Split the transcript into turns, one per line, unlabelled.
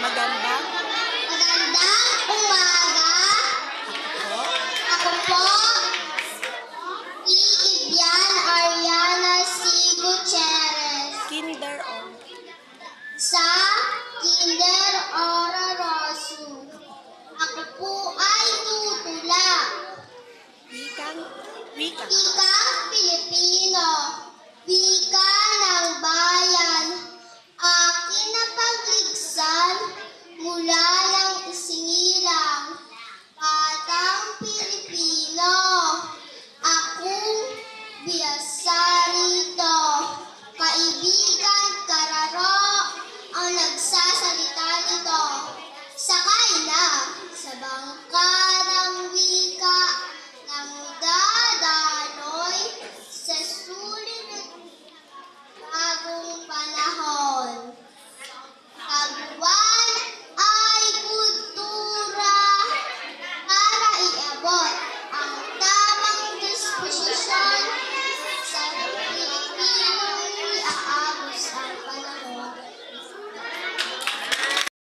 Maganda?
Maganda umaga.
Ako?
Ako po. Iibyan Ariana C. Gutierrez.
Kinder o?
Sa Kinder Ora Rosu. Ako po ay tutula.
Wikang? Wikang?
Wikang Pilipino. Blanca.